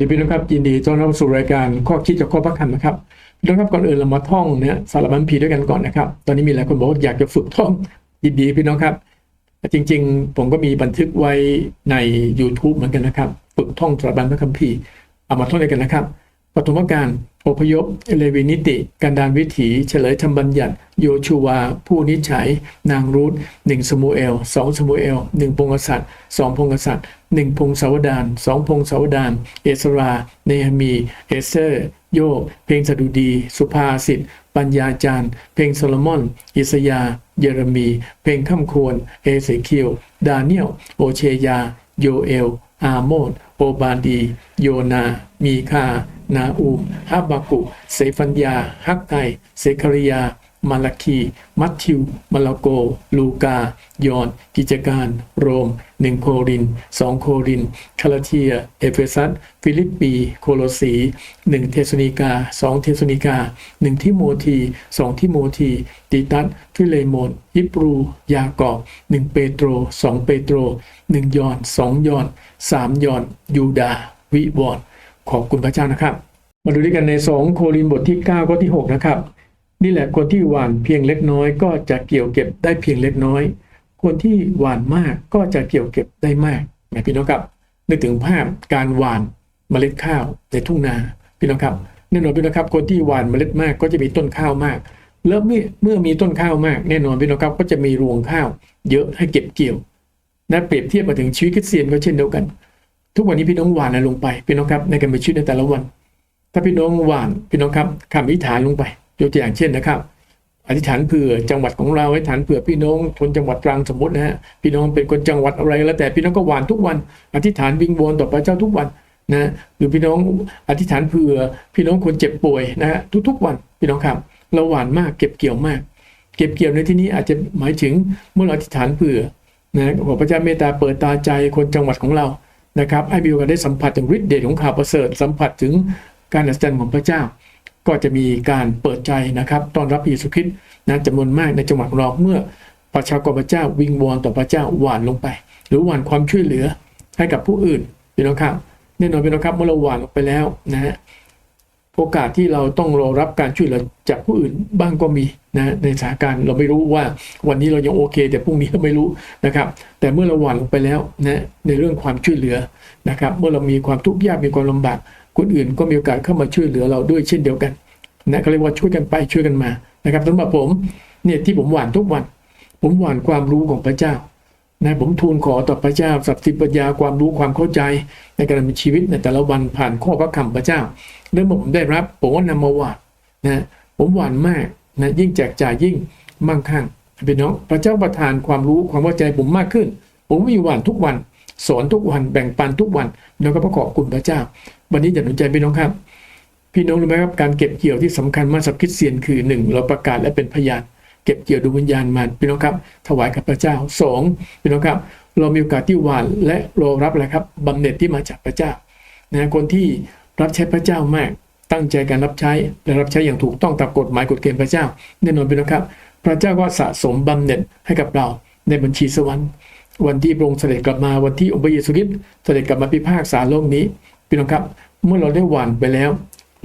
ดีพี่น้องครับยินดีต้อนรับสู่รายการข้อคิดจากข้อพักคำนะครับพี่น้องครับก่อนอื่นเรามาท่องเนี่ยสารบัญพีด้วยกันก่อนนะครับ ตอนนี้มีหลายคนบอกว่าอยากจะฝึกท่องยินดีพี่น้องครับ จริง ๆ ผมก็มีบันทึกไว้ใน YouTube เหมือนกันนะครับ ฝึกท่องสารบัญพระคัมภีร์เอามาท่องด้วยกันนะครับปฐมกาล อพยพ เลวีนิติการดานวิถี เฉลยธรรมบัญญัติ โยชูวา ผู้นิจฉัย นางรูธหนึ่งสมูเอลสองสมูเอลหนึ่งพงศษัตริย์สองพงศษัตริย์หนึ่งพงศาวดารสองพงศาวดารเอสรา เนหมี เอเซอร์ โยเพลงสดุดี สุภาษิต ปัญญาจารย์ เพลงโซโลมอน อิสยา เยเรมี เพลงข้ามควร เอเสคิว ดาเนียล โอเชยา โยเอล อาโมดโอบาดี โยนา มีคา นาอูฮาบากุเซฟันยาฮักไกเซคาริยา มาลาคี มัทธิว มาลาโก ลูกา ยอน กิจการ โรมหนึ่งโครินสองโคริน คาลาเทีย เอเฟซัส ฟิลิปปี โคโลสีหนึ่งเทสนิกาสองเทสนิกาหนึ่งทิโมธีสองทิโมธีติตัสฟิเลโมนฮิบรู ยากอบหนึ่งเปโตรสองเปโตรหนึ่งยอนสองยอนสามยอน ยูดา วิวอน ขอบคุณพระเจ้านะครับ มาดูด้วยกันใน 2 โครินธ์บทที่ 9 ข้อที่ 6 นะครับ นี่แหละคนที่หวานเพียงเล็กน้อย ก็จะเกี่ยวเก็บได้เพียงเล็กน้อย คนที่หวานมากก็จะเกี่ยวเก็บได้มากแม่พี่น้องครับนึกถึงภาพการหวานเมล็ดข้าวในทุ่งนาพี่น้องครับแน่นอนพี่น้องครับ คนที่หวานเมล็ดมากก็จะมีต้นข้าวมากแล้วเมื่อเมื่อมีต้นข้าวมากแน่นอนพี่น้องครับก็จะมีรวงข้าว เยอะให้เก็บเกี่ยวนะเปรียบเทียบมาถึงชีวิตคริสเตียนก็เช่นเดียวกัน ทุกวันนี้พี่น้องหวานอะไรลงไปพี่น้องครับในการมีชีวิตในแต่ละวัน ถ้าพี่น้องหวานพี่น้องครับคำอธิษฐานลงไปยกตัวอย่างเช่นนะครับอธิษฐานเผื่อจังหวัดของเราอธิษฐานเผื่อพี่น้องคนจังหวัดตรังสมมตินะฮะพี่น้องเป็นคนจังหวัดอะไรแล้วแต่พี่น้องก็หวานทุกวัน อธิษฐานวิงวอนต่อพระเจ้าทุกวันนะหรือพี่น้องอธิษฐานเผื่อพี่น้องคนเจ็บป่วยนะฮะทุกๆวันพี่น้องครับ เราหวานมากเก็บเกี่ยวมาก เก็บเกี่ยวในที่นี้อาจจะหมายถึงเมื่อเราอธิษฐานเผื่อนะขอพระเจ้าเมตตาเปิดตาใจคนจังหวัดของเรา นะครับให้มีโอกาสได้สัมผัสถึงฤทธิ์เดชของข่าวประเสริฐสัมผัสถึงการอัศจรรย์ของพระเจ้า ก็จะมีการเปิดใจนะครับต้อนรับเยซูคริสต์นะจำนวนมากในจังหวัดของเราเมื่อประชากรพระเจ้าวิงวอนต่อพระเจ้าหวานลงไป หรือหวานความช่วยเหลือให้กับผู้อื่นพี่น้องครับแน่นอนพี่น้องครับเมื่อเราหวานลงไปแล้วนะฮะ โอกาสที่เราต้องรอรับการช่วยเหลือจากผู้อื่นบ้างก็มีนะในสถานการณ์เราไม่รู้ว่าวันนี้เรายังโอเค แต่พรุ่งนี้เราไม่รู้นะครับ แต่เมื่อเราหวานลงไปแล้วนะในเรื่องความช่วยเหลือนะครับ เมื่อเรามีความทุกข์ยากมีความลำบากคนอื่นก็มีโอกาสเข้ามาช่วยเหลือเราด้วยเช่นเดียวกันนะเขาเรียกว่าช่วยกันไปช่วยกันมานะครับสำหรับผมเนี่ยที่ผมหวานทุกวัน ผมหวานความรู้ของพระเจ้า นะผมทูลขอต่อพระเจ้าสัพสิปัญญาความรู้ความเข้าใจในการดำเนินชีวิตในแต่ละวันผ่านข้อพระคำพระเจ้าเรื่องผมได้รับผมก็นำมาหวานนะผมหวานมากนะยิ่งแจกจ่ายยิ่งมั่งคั่งพี่น้องพระเจ้าประทานความรู้ความเข้าใจผมมากขึ้น ผมมีหวานทุกวัน สอนทุกวันแบ่งปันทุกวันแล้วก็ประกอบคุณพระเจ้า วันนี้อย่าหนุนใจพี่น้องครับพี่น้องรู้ไหมครับการเก็บเกี่ยวที่สำคัญมากสำหรับคริสเตียนคือหนึ่งเราประกาศและเป็นพยาน เก็บเกี่ยวดวงวิญญาณมาพี่น้องครับ ถวายกับพระเจ้าสองพี่น้องครับ เรามีโอกาสที่หวานและรอรับอะไรครับบำเหน็จที่มาจากพระเจ้านะคนที่รับใช้พระเจ้ามาก ตั้งใจการรับใช้และรับใช้อย่างถูกต้องตามกฎหมายกฎเกณฑ์พระเจ้าแน่นอนพี่น้องครับ พระเจ้าก็สะสมบำเหน็จให้กับเราในบัญชีสวรรค์ วันที่พระองค์เสด็จกลับมาวันที่องค์พระเยซูคริสต์เสด็จกลับมาพิพากษาโลกนี้พี่น้องครับ เมื่อเราได้หวานไปแล้ว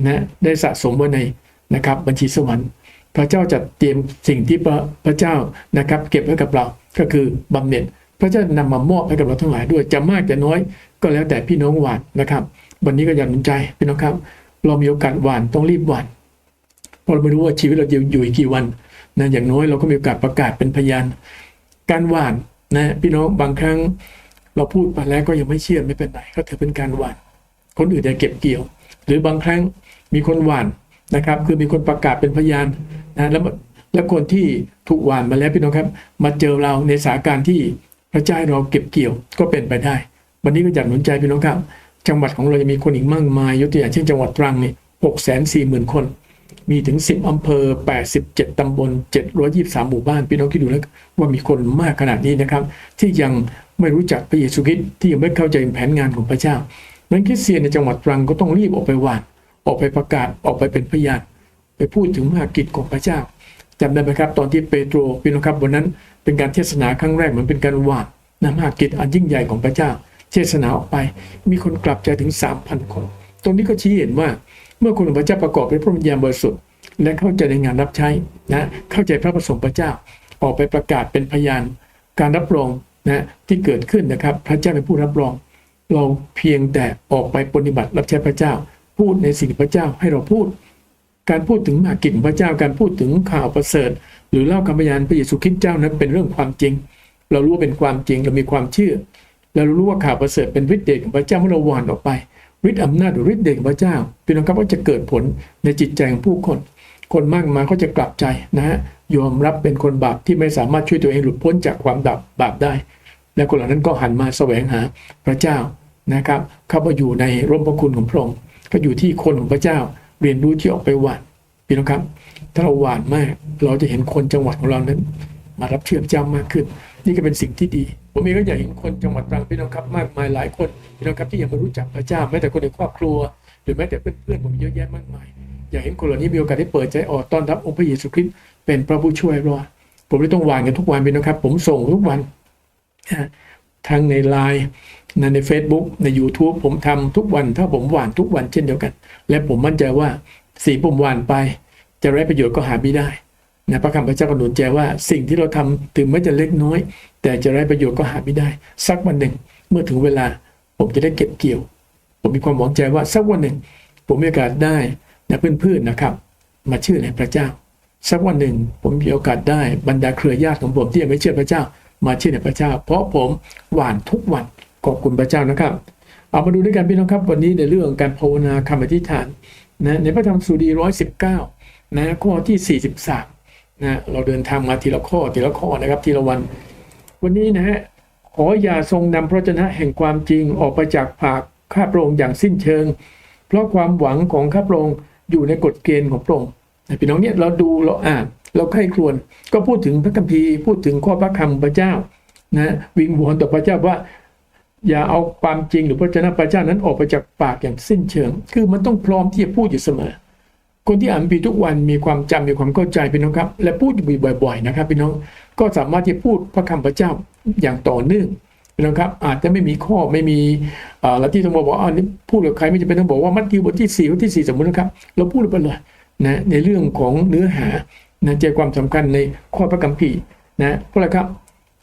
นะได้สะสมไว้ในนะครับบัญชีสวรรค์ พระเจ้าจัดเตรียมสิ่งที่พระพระเจ้านะครับ เก็บไว้กับเราก็คือบำเหน็จ พระเจ้านำมามอบให้กับเราทั้งหลายด้วยจะมากจะน้อยก็แล้วแต่พี่น้องหวานนะครับ วันนี้ก็อยากหนุนใจพี่น้องครับ เรามีโอกาสหวานต้องรีบหวานเพราะเราไม่รู้ว่าชีวิตเราจะอยู่อีกกี่วันนะอย่างน้อยเราก็มีโอกาสประกาศเป็นพยาน การหวานนะพี่น้องบางครั้งเราพูดไปแล้วก็ยังไม่เชื่อไม่เป็นไรก็ถือเป็นการหวาน คนอื่นจะเก็บเกี่ยว หรือบางครั้งมีคนหวานนะครับ คือมีคนประกาศเป็นพยาน นะแล้วแล้วคนที่ถูกหวานมาแล้วพี่น้องครับ มาเจอเราในสถานการณ์ที่พระเจ้าให้เราเก็บเกี่ยวก็เป็นไปได้ วันนี้ก็อยากหนุนใจพี่น้องครับ จังหวัดของเราจะมีคนอีกมากมาย ยกตัวอย่างเช่นจังหวัดตรังนี่หกแสนสี่หมื่นคน มีถึง 10 อำเภอ 87 ตำบล 723 หมู่บ้าน พี่น้องคิดดูแล้วว่ามีคนมากขนาดนี้นะครับ ที่ยังไม่รู้จักพระเยซูคริสต์ที่ยังไม่เข้าใจแผนงานของพระเจ้านั้นคริสเตียนในจังหวัดตรังก็ต้องรีบออกไปหวานออกไปประกาศออกไปเป็นพยาน ไปพูดถึงมหากิจของพระเจ้าจำได้ไหมครับ ตอนที่เปโตรพี่น้องครับวันนั้นเป็นการเทศนาครั้งแรกเหมือนเป็นการวานนำมหากิจอันยิ่งใหญ่ของพระเจ้า เทศนาออกไป มีคนกลับใจถึง 3,000 คน ตรงนี้ก็ชี้เห็นว่าเมื่อคนของพระเจ้าประกอบด้วยพระวิญญาณบริสุทธิ์และเข้าใจในงานรับใช้นะเข้าใจพระประสงค์พระเจ้า ออกไปประกาศเป็นพยานการรับรองนะที่เกิดขึ้นนะครับ พระเจ้าเป็นผู้รับรอง เราเพียงแต่ออกไปปฏิบัติรับใช้พระเจ้า พูดในสิ่งพระเจ้าให้เราพูด การพูดถึงมากิจของพระเจ้าการพูดถึงข่าวประเสริฐ หรือเล่าคำพยานพระเยซูคริสต์เจ้านั้นเป็นเรื่องความจริง เรารู้ว่าเป็นความจริงเรามีความเชื่อแล้วเรารู้ว่าข่าวประเสริฐเป็นฤทธิ์เดชของพระเจ้าเมื่อเราหวานออกไปฤทธิ์อำนาจหรือฤทธิ์เดชของพระเจ้าพี่น้องครับว่าจะเกิดผลในจิตใจของผู้คน คนมากมายก็จะกลับใจนะฮะยอมรับเป็นคนบาปที่ไม่สามารถช่วยตัวเองหลุดพ้นจากความดับบาปได้ และคนเหล่านั้นก็หันมาแสวงหาพระเจ้านะครับ เข้ามาอยู่ในร่มพระคุณของพระองค์ก็อยู่ที่คนของพระเจ้า เรียนรู้ที่ออกไปหวานพี่น้องครับ ถ้าเราหวานมาก เราจะเห็นคนจังหวัดของเรานั้น มารับเชื่อพระเจ้ามากขึ้น นี่ก็เป็นสิ่งที่ดี ผมเองก็อยากเห็นคนจังหวัดตรังพี่น้องครับมากมายหลายคนพี่น้องครับที่ยังไม่รู้จักพระเจ้าแม้แต่คนในครอบครัว หรือแม้แต่เพื่อนๆผมเยอะแยะมากมายอยากเห็นคนเหล่านี้มีโอกาสได้เปิดใจออกต้อนรับองค์พระเยซูคริสต์เป็นพระผู้ช่วยรอดผมเลยต้องหวานกันทุกวันพี่น้องครับ ผมส่งทุกวันทั้งในไลน์ นะใน Facebook ใน YouTube ผมทำทุกวันถ้าผมหวานทุกวันเช่นเดียวกัน และผมมั่นใจว่าสิ่งผมหวานไป จะไร้ประโยชน์ก็หาไม่ได้นะพระคำพระเจ้าก็หนุนใจว่าสิ่งที่เราทำถึงแม้จะเล็กน้อย แต่จะไร้ประโยชน์ก็หาไม่ได้ สักวันหนึ่งเมื่อถึงเวลา ผมจะได้เก็บเกี่ยว ผมมีความหวังใจว่าสักวันหนึ่ง ผมมีโอกาสได้นะเพื่อนๆนะครับ มาเชื่อในพระเจ้า สักวันหนึ่ง ผมมีโอกาสได้บรรดาเครือญาติของผมที่ยังไม่เชื่อพระเจ้า มาเชื่อในพระเจ้า เพราะผมหวานทุกวัน ขอบคุณพระเจ้านะครับ เอามาดูด้วยกันพี่น้องครับ วันนี้ในเรื่องการภาวนาคำอธิษฐานนะในพระธรรมสุดีร้อยสิบเก้านะข้อที่สี่สิบสามนะเราเดินทางมาทีละข้อทีละข้อนะครับทีละวัน วันนี้นะฮะขออย่าทรงนำพระชนะแห่งความจริงออกไปจากปากข้าพระองค์อย่างสิ้นเชิง เพราะความหวังของข้าพระองค์อยู่ในกฎเกณฑ์ของพระองค์พี่น้องเนี่ยเราดูเราอ่าน เราใคร่ครวญก็พูดถึงพระคัมภีร์พูดถึงข้อพระคำพระเจ้านะวิงวอนต่อพระเจ้าว่า อย่าเอาความจริงหรือพระเจ้าพระเจ้านั้นออกไปจากปากอย่างสิ้นเชิง คือมันต้องพร้อมที่จะพูดอยู่เสมอ คนที่อ่านคัมภีทุกวันมีความจำมีความเข้าใจพี่น้องครับ และพูดอยู่บ่อยๆนะครับพี่น้องก็สามารถที่จะพูดพระคำพระเจ้าอย่างต่อเนื่องพี่น้องครับอาจจะไม่มีข้อไม่มีอ่าแล้วที่ต้องบอกว่าอันนี้พูดกับใครไม่จำเป็นต้องบอกว่ามัทธิวบทที่สี่ข้อที่สี่สมมตินะครับ เราพูดไปเลยนะในเรื่องของเนื้อหานะใจความสำคัญในข้อพระคัมภีร์นะเพราะอะไรครับ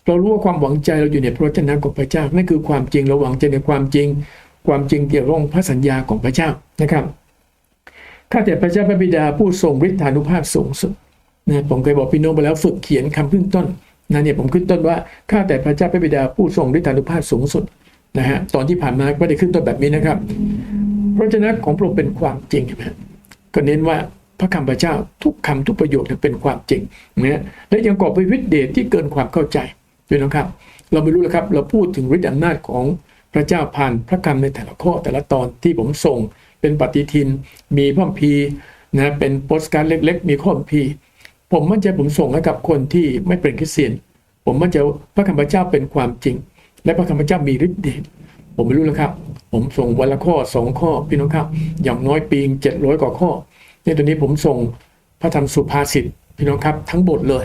เรารู้ว่าความหวังใจเราอยู่ในพระวจนะของพระเจ้านั่นคือความจริงเราหวังใจในความจริง ความจริงเกี่ยวกับพระสัญญาของพระเจ้านะครับข้าแต่พระเจ้าพระบิดาผู้ทรงฤทธานุภาพสูงสุดนะผมเคยบอกพี่น้องไปแล้วฝึกเขียนคำขึ้นต้นนะเนี่ยผมขึ้นต้นว่าข้าแต่พระเจ้าพระบิดาผู้ทรงฤทธานุภาพสูงสุดนะฮะตอนที่ผ่านมาไม่ได้ขึ้นต้นแบบนี้นะครับพระวจนะของพระองค์เป็นความจริงใช่ไหมก็เน้นว่าพระคำพระเจ้าทุกคำทุกประโยคเนี่ยเป็นความจริงนะและยังกอบไปวิทเดชที่เกินความเข้าใจ ด้วยนะครับ เราไม่รู้แล้วครับ เราพูดถึงฤทธิ์อำนาจของพระเจ้าผ่านพระคำในแต่ละข้อแต่ละตอนที่ผมส่งเป็นปฏิทิน มีพ่อพีนะเป็นโปสการ์ดเล็ก ๆ มีข้อพีผมมั่นใจผมส่งให้กับคนที่ไม่เป็นคริสเตียน ผมมั่นใจพระคำพระเจ้าเป็นความจริง และพระคำพระเจ้ามีฤทธิ์เดชผมไม่รู้แล้วครับ ผมส่งวันละข้อสองข้อพี่น้องครับ อย่างน้อยปีงเจ็ดร้อยกว่าข้อเนี่ยตอนนี้ผมส่งพระธรรมสุภาษิตพี่น้องครับ ทั้งบทเลย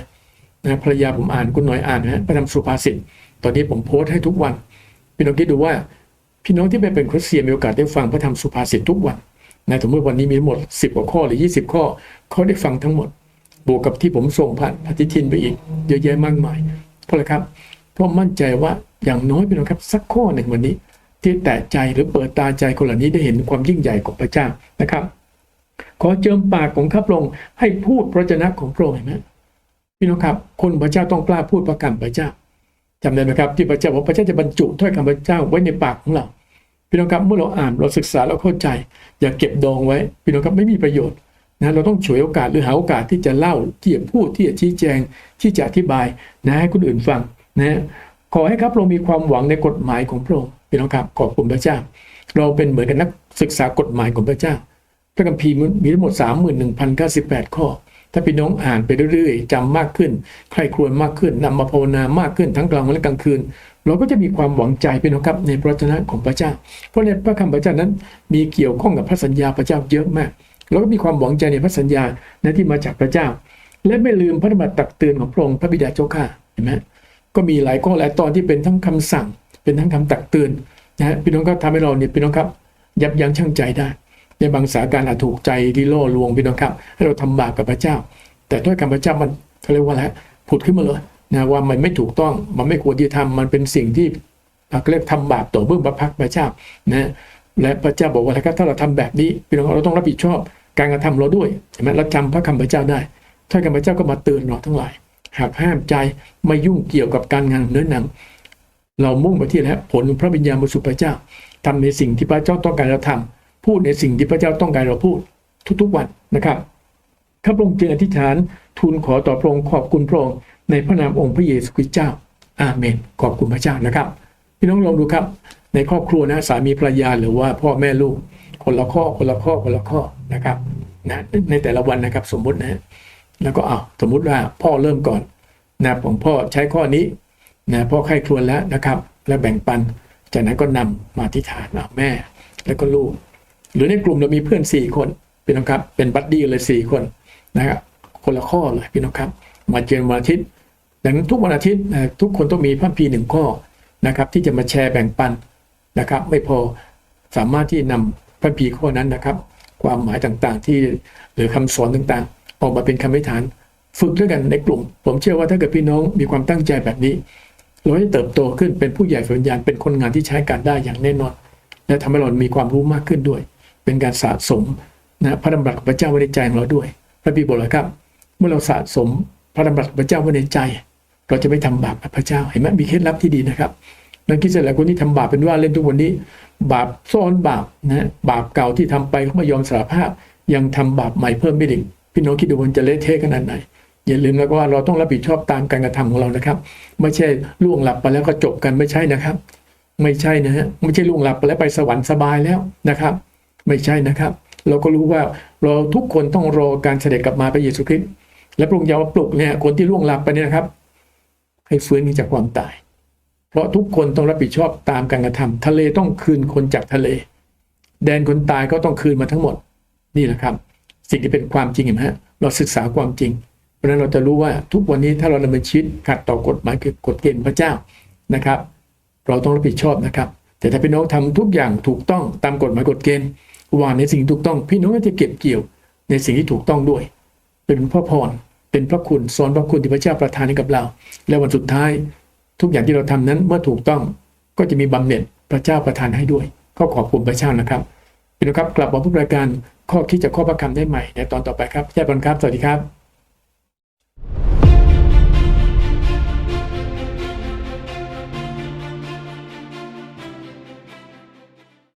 นะภรรยาผมอ่านคุณหน่อยอ่านนะพระธรรมสุภาษิตตอนนี้ผมโพสต์ให้ทุกวัน พี่น้องคิดดูว่า พี่น้องที่ไม่เป็นคริสเตียนมีโอกาสได้ฟังพระธรรมสุภาษิตทุกวันนะสมมติวันนี้มีทั้งหมด 10กว่าข้อหรือ 20 ข้อเขาได้ฟังทั้งหมด บวกกับที่ผมส่งผ่านปฏิทินไปอีกเยอะแยะมากมายเพราะอะไรครับเพราะมั่นใจว่าอย่างน้อยพี่น้องครับสักข้อหนึ่งวันนี้ ที่แตะใจหรือเปิดตาใจคนเหล่านี้ได้เห็นความยิ่งใหญ่ของพระเจ้านะครับ ขอเจิมปากของข้าพระองค์ให้พูดพระเจนะของพระองค์เห็นไหม พี่น้องครับ คนพระเจ้าต้องกล้าพูดประกันพระเจ้าจำได้ไหมครับ ที่พระเจ้าบอกพระเจ้าจะบรรจุถ้อยคำพระเจ้าไว้ในปากของเรา พี่น้องครับเมื่อเราอ่านเราศึกษาเราเข้าใจ อย่าเก็บดองไว้ พี่น้องครับไม่มีประโยชน์นะเราต้องฉวยโอกาสหรือหาโอกาสที่จะเล่าที่จะพูดที่จะชี้แจง ที่จะอธิบายนะให้คนอื่นฟังนะขอให้ครับเรามีความหวังในกฎหมายของพระองค์พี่น้องครับขอบคุณพระเจ้า เราเป็นเหมือนกับนักศึกษากฎหมายของพระเจ้า พระคัมภีร์มีทั้งหมด 31,098 ข้อ ถ้าพี่น้องอ่านไปเรื่อยๆจำมากขึ้นใครครวญมากขึ้นนำมาภาวนามากขึ้นทั้งกลางวันและกลางคืน เราก็จะมีความหวังใจพี่น้องครับในพระวจนะของพระเจ้า เพราะในพระคำพระเจ้านั้น มีเกี่ยวข้องกับพระสัญญาพระเจ้าเยอะมากเราก็มีความหวังใจในพระสัญญานะที่มาจากพระเจ้า และไม่ลืมพระธรรมตักเตือนของพระองค์พระบิดาเจ้าข้าเห็นไหมก็มีหลายข้อหลายตอนที่เป็นทั้งคำสั่ง เป็นทั้งคำตักเตือนนะฮะพี่น้องก็ทำให้เราเนี่ยพี่น้องครับ ยับยั้งชั่งใจได้ ในบางสถานการณ์อาจถูกใจที่ล่อลวงพี่น้องครับ ให้เราทำบาปกับพระเจ้า แต่ด้วยคำพระเจ้ามันเขาเรียกว่าอะไรผุดขึ้นมาเลยนะว่ามันไม่ถูกต้องมันไม่ควรที่จะทำมันเป็นสิ่งที่เขาเรียกทำบาปต่อเบื้องพระพักพระเจ้านะและพระเจ้าบอกว่าอะไรครับถ้าเราทำแบบนี้พี่น้องเราต้องรับผิดชอบการกระทำเราด้วยใช่ไหมเราจำพระคำพระเจ้าได้ถ้าคำพระเจ้าก็มาเตือนเราทั้งหลายหากห้ามใจไม่ยุ่งเกี่ยวกับการงานเนื้อหนังเรามุ่งไปที่แล้วผลพระวิญญาณบริสุทธิ์พระเจ้าทำในสิ่งที่พระเจ้าต้องการเราทำ พูดในสิ่งที่พระเจ้าต้องการเราพูดทุกๆวันนะครับข้าพระองค์จึงอธิษฐานทูลขอต่อพระองค์ขอบคุณพระองค์ในพระนามองค์พระเยซูคริสต์เจ้า อาเมน ขอบคุณพระเจ้านะครับ พี่น้องลองดูครับ ในครอบครัวนะสามีภรรยาหรือว่าพ่อแม่ลูก คนละข้อคนละข้อคนละข้อนะครับนะในแต่ละวันนะครับสมมุตินะแล้วก็เอาสมมุติว่าพ่อเริ่มก่อนนะของพ่อใช้ข้อนี้นะพ่อใครครวญแล้วนะครับ แล้วแบ่งปัน จากนั้นก็นำมาที่ฐานแม่แล้วก็ลูก หรือในกลุ่มเรามีเพื่อนสี่คนพี่น้องครับ เป็นบัดดี้เลยสี่คนนะครับคนละข้อเลยพี่น้องครับ มาเจอวันอาทิตย์ดังนั้นทุกวันอาทิตย์ทุกคนต้องมีพระคัมภีหนึ่งข้อนะครับที่จะมาแชร์แบ่งปันนะครับ ไม่พอสามารถที่นำพระคัมภีข้อนั้นนะครับ ความหมายต่างๆ ที่หรือคำสอนต่างๆ ออกมาเป็นคำอธิฐาน ฝึกด้วยกันในกลุ่ม ผมเชื่อว่าถ้าเกิดพี่น้องมีความตั้งใจแบบนี้เราจะเติบโตขึ้นเป็นผู้ใหญ่ฝ่ายวิญญาณเป็นคนงานที่ใช้การได้อย่างแน่นอน และทำให้เรามีความรู้มากขึ้นด้วย เป็นการสะสมนะพระดำรัสของพระเจ้าไว้ในใจของเราด้วยพระบิดบอกเลยครับ เมื่อเราสะสมพระดำรัสของพระเจ้าไว้ในใจ เราจะไม่ทำบาปกับพระเจ้าเห็นไหมมีเคล็ดลับที่ดีนะครับนักคิดเสร็จแล้วคนที่ทำบาปเป็นว่าเล่นทุกวันนี้ บาปซ่อนบาปนะบาปเก่าที่ทำไปเขาไม่ยอมสารภาพ ยังทำบาปใหม่เพิ่มไม่ได้พี่น้องคิดดูมันจะเละเทะขนาดไหนอย่าลืมนะว่าเราต้องรับผิดชอบตามการกระทำของเรานะครับ ไม่ใช่ล่วงหลับไปแล้วก็จบกันไม่ใช่นะครับ ไม่ใช่นะฮะไม่ใช่ล่วงหลับไปแล้วไปสวรรค์สบายแล้วนะครับ ไม่ใช่นะครับ เราก็รู้ว่าเราทุกคนต้องรอการเสด็จกลับมาพระเยซูคริสต์และพระองค์จะมาปลุกเนี่ยคนที่ล่วงหลับไปเนี่ยนะครับ ให้ฟื้นขึ้นจากความตาย เพราะทุกคนต้องรับผิดชอบตามการกระทำทะเลต้องคืนคนจากทะเล แดนคนตายก็ต้องคืนมาทั้งหมดนี่แหละครับ สิ่งที่เป็นความจริงเห็นไหมฮะเราศึกษาความจริง เพราะนั้นเราจะรู้ว่าทุกวันนี้ถ้าเราดำเนินชีวิตขัดต่อกฎหมายคือกฎเกณฑ์พระเจ้านะครับ เราต้องรับผิดชอบนะครับ แต่ถ้าพี่น้องทำทุกอย่างถูกต้องตามกฎหมายกฎเกณฑ์ วางในสิ่งถูกต้อง พี่น้องก็จะเก็บเกี่ยวในสิ่งที่ถูกต้องด้วย เป็นพระพรเป็นพระคุณสอนพระคุณที่พระเจ้าประทานให้กับเรา และวันสุดท้ายทุกอย่างที่เราทำนั้นเมื่อถูกต้องก็จะมีบำเหน็จพระเจ้าประทานให้ด้วย ก็ขอบคุณพระเจ้านะครับพี่น้องครับกลับมาพบรายการข้อคิดจากข้อพระคำได้ใหม่ในตอนต่อไปครับแย่บอลครับสวัสดีครับ